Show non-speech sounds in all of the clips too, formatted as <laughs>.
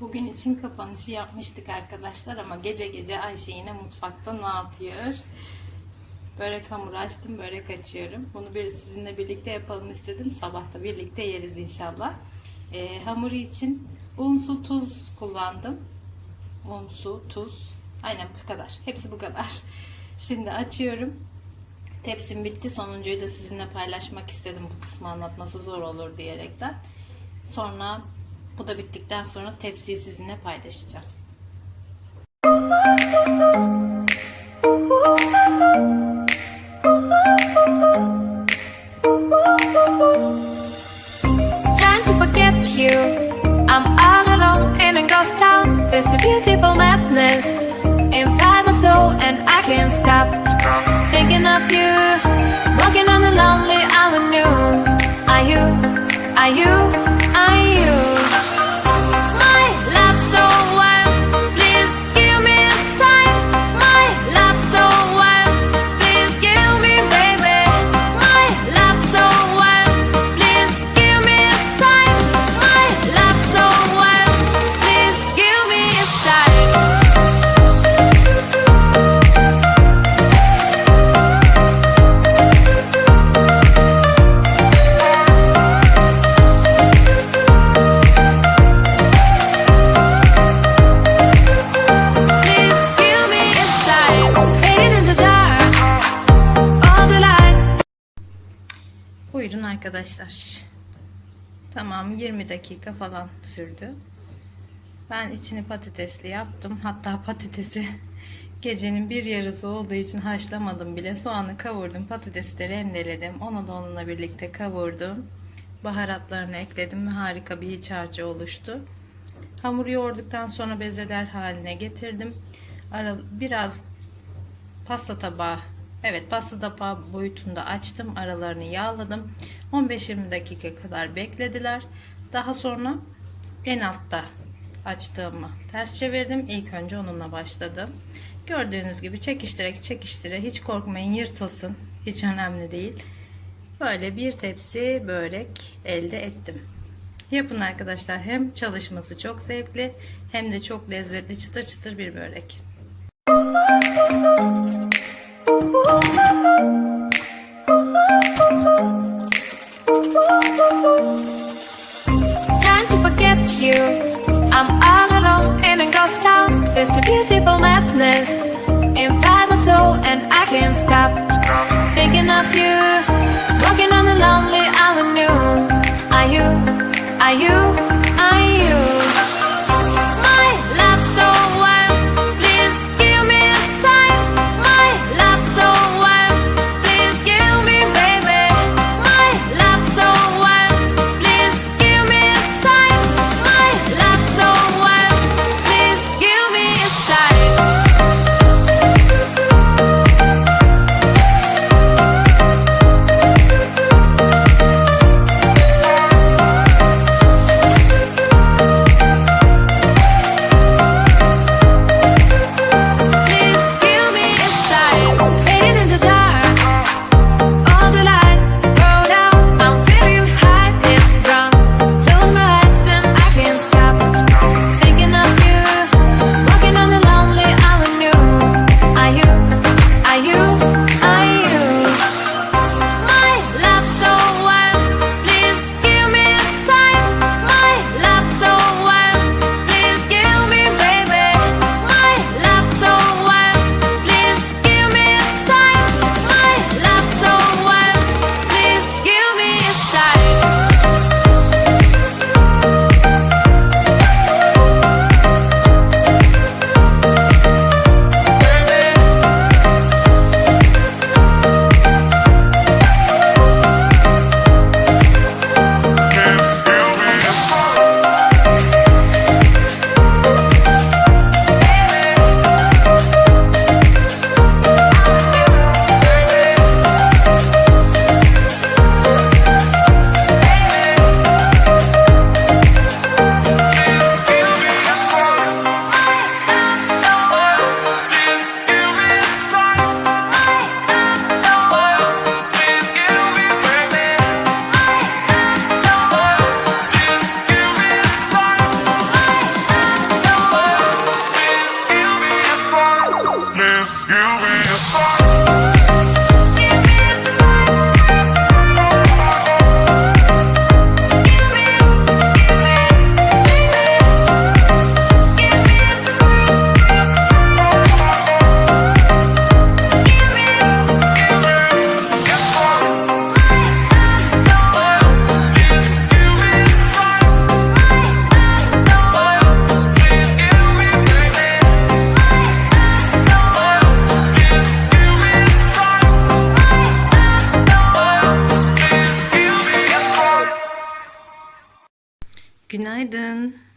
Bugün için kapanışı yapmıştık arkadaşlar ama gece gece Ayşe yine mutfakta ne yapıyor? Börek hamuru açtım, börek açıyorum. Bunu bir sizinle birlikte yapalım istedim. Sabah da birlikte yeriz inşallah. Ee, hamuru için un, su, tuz kullandım. Un, su, tuz. Aynen bu kadar. Hepsi bu kadar. Şimdi açıyorum. Tepsim bitti. Sonuncuyu da sizinle paylaşmak istedim. Bu kısmı anlatması zor olur diyerekten. Sonra bu da bittikten sonra tepsiyi sizinle paylaşacağım. Trying to forget you. I'm all alone in a ghost town. There's a beautiful madness inside my soul, and I can't stop thinking of you. Arkadaşlar. Tamam 20 dakika falan sürdü. Ben içini patatesli yaptım. Hatta patatesi <laughs> gecenin bir yarısı olduğu için haşlamadım bile. Soğanı kavurdum. Patatesi de rendeledim. Onu da onunla birlikte kavurdum. Baharatlarını ekledim ve harika bir iç harcı oluştu. Hamuru yoğurduktan sonra bezeler haline getirdim. Ara, biraz pasta tabağı evet pasta tabağı boyutunda açtım aralarını yağladım 15-20 dakika kadar beklediler. Daha sonra en altta açtığımı ters çevirdim. İlk önce onunla başladım. Gördüğünüz gibi çekiştirerek çekiştire hiç korkmayın yırtılsın. Hiç önemli değil. Böyle bir tepsi börek elde ettim. Yapın arkadaşlar hem çalışması çok zevkli hem de çok lezzetli çıtır çıtır bir börek. Trying you. I'm all alone in a ghost town. There's a beautiful madness inside my soul, and I can't stop thinking of you. Walking on the lonely avenue. Are you? Are you?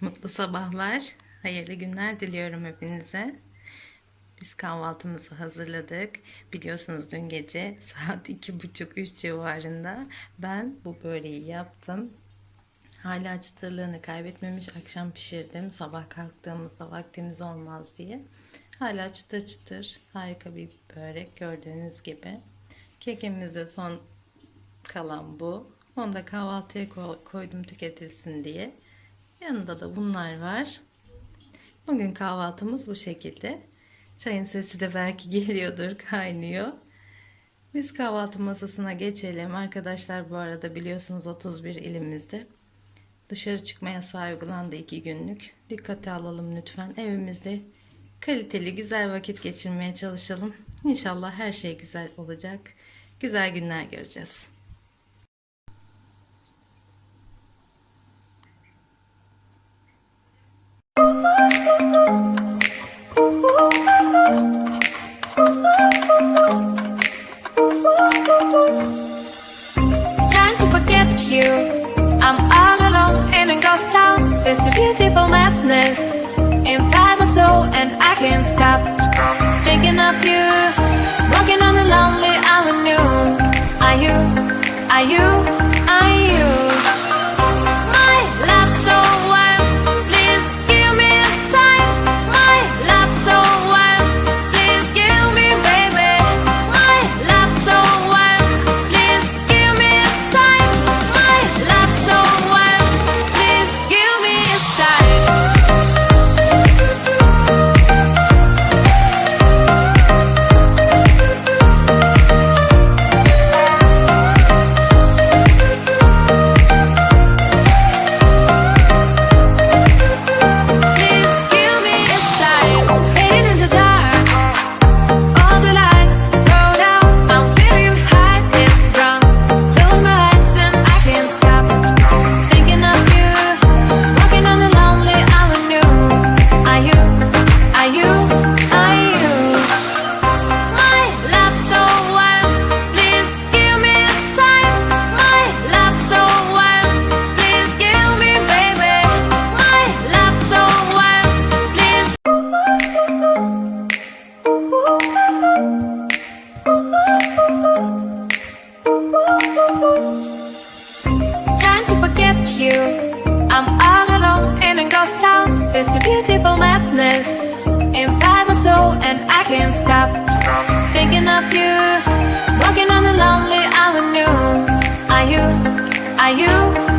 Mutlu sabahlar, hayırlı günler diliyorum hepinize. Biz kahvaltımızı hazırladık. Biliyorsunuz dün gece <laughs> saat iki buçuk üç civarında ben bu böreği yaptım. Hala çıtırlığını kaybetmemiş. Akşam pişirdim. Sabah kalktığımızda vaktimiz olmaz diye. Hala çıtır çıtır. Harika bir börek gördüğünüz gibi. Kekimiz de son kalan bu. Onu da kahvaltıya ko- koydum tüketilsin diye. Yanında da bunlar var. Bugün kahvaltımız bu şekilde. Çayın sesi de belki <laughs> geliyordur, kaynıyor. Biz kahvaltı masasına geçelim. Arkadaşlar bu arada biliyorsunuz 31 ilimizde dışarı çıkma yasağı uygulandı iki günlük. Dikkate alalım lütfen. Evimizde kaliteli güzel vakit geçirmeye çalışalım. İnşallah her şey güzel olacak. Güzel günler göreceğiz. Trying to forget you. I'm all alone in a ghost town. There's a beautiful madness inside my soul, and I can't stop thinking of you. Walking on the lonely avenue. Are you? Are you? Madness inside my soul, and I can't stop thinking of you. Walking on the lonely avenue. Are you? Are you?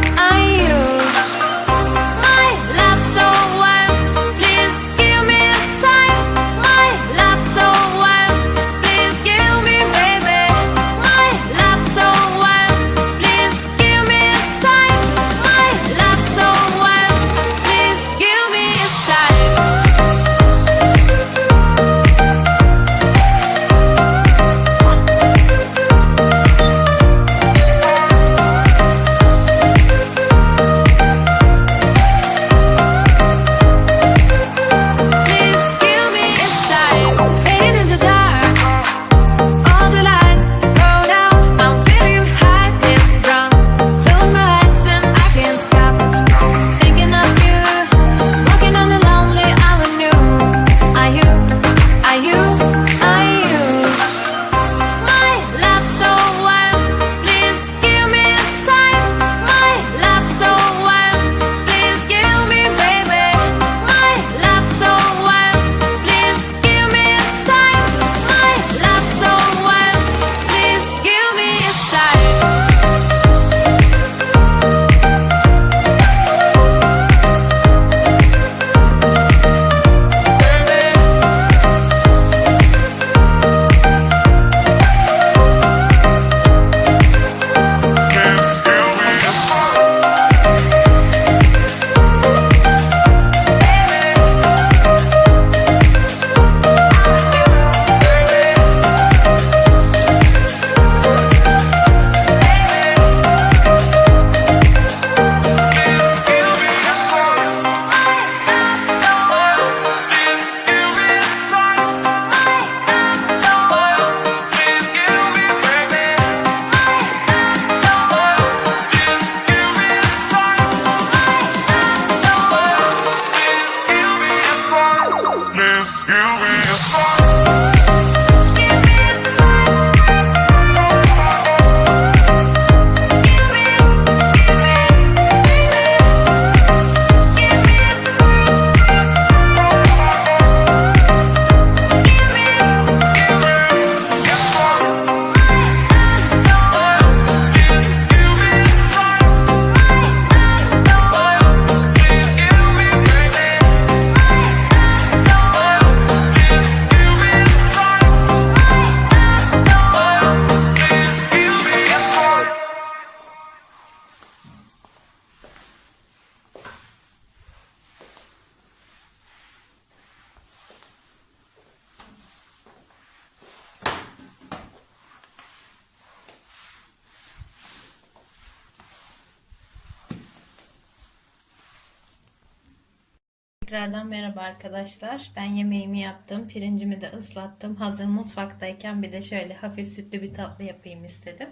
Tekrardan merhaba arkadaşlar. Ben yemeğimi yaptım. Pirincimi de ıslattım. Hazır mutfaktayken bir de şöyle hafif sütlü bir tatlı yapayım istedim.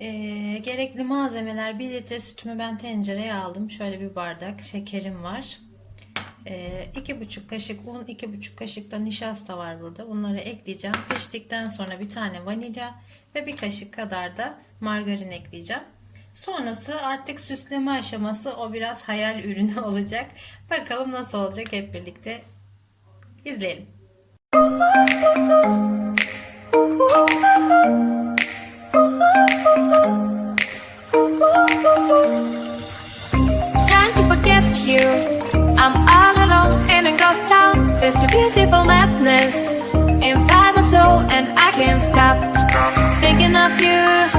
Ee, gerekli malzemeler 1 litre sütümü ben tencereye aldım. Şöyle bir bardak şekerim var. Ee, iki buçuk kaşık un, iki buçuk kaşık da nişasta var burada. Bunları ekleyeceğim. Piştikten sonra bir tane vanilya ve bir kaşık kadar da margarin ekleyeceğim. Sonrası artık süsleme aşaması o biraz hayal ürünü <laughs> olacak. Bakalım nasıl olacak hep birlikte izleyelim. Trying to forget you. I'm all alone in a ghost town. There's a beautiful madness inside my soul, and I can't stop thinking of you.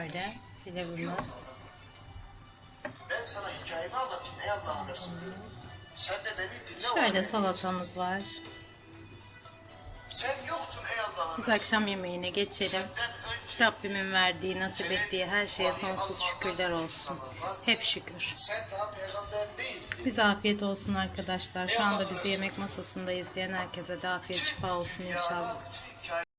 Böyle pilavımız. Ben sana hikayemi anlatayım ey Allah'ın Resulü. Sen de beni dinle Şöyle salatamız var. Sen yoktun ey Allah'ın Biz akşam yemeğine geçelim. Rabbimin verdiği, nasip ettiği her şeye sonsuz şükürler olsun. Hep şükür. Bize afiyet olsun arkadaşlar. Şu anda bizi yemek masasında izleyen herkese de afiyet şifa olsun inşallah.